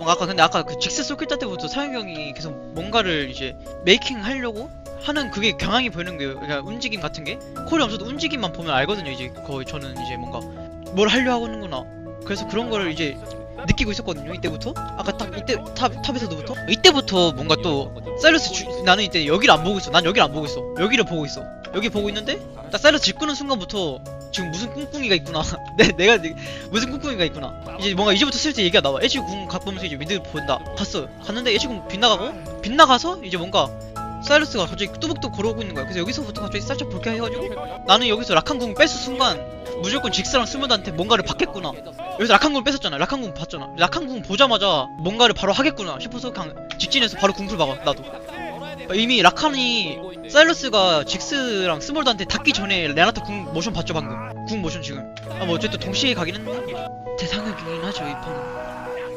뭔가 아까 근데 아까 그 직스 소켓 때부터 사영 형이 계속 뭔가를 이제 메이킹 하려고 하는 그게 경향이 보이는 거예요. 그러니까 움직임 같은 게 콜이 없어도 움직임만 보면 알거든요. 이제 거의 저는 이제 뭔가 뭘 하려 하는구나. 그래서 그런 거를 이제 느끼고 있었거든요. 이때부터 아까 딱 이때 탑 탑에서도부터 이때부터 뭔가 또 사이러스 주, 나는 이때 여기를 안 보고 있어. 난 여기를 안 보고 있어. 여기를 보고 있어. 여기 보고 있는데 딱집 끄는 순간부터 지금 무슨 꿍꿍이가 있구나. 내, 내가 내- 무슨 꿍꿍이가 있구나. 이제 뭔가 이제부터 슬슬 얘기가 나와. 애쉬궁 각 보면서 이제 미드 본다. 봤어. 갔는데 애쉬궁 빗나가고 빗나가서 이제 뭔가 사이러스가 갑자기 뚜벅뚜벅 걸어오고 있는 거야. 그래서 여기서부터 갑자기 살짝 볼게 해가지고 나는 여기서 라칸궁 뺐을 순간 무조건 직스랑 스무드한테 뭔가를 받겠구나. 여기서 라칸궁 뺐었잖아. 라칸궁 봤잖아. 라칸궁 보자마자 뭔가를 바로 하겠구나 싶어서 그냥 직진해서 바로 궁풀 박아. 나도. 이미 라칸이 사일러스가 직스랑 스몰드한테 닿기 전에 레나타 궁 모션 봤죠 방금? 궁 모션 지금. 아 뭐 어쨌든 동시에 가긴 했는데 대상이긴 하죠 이 판은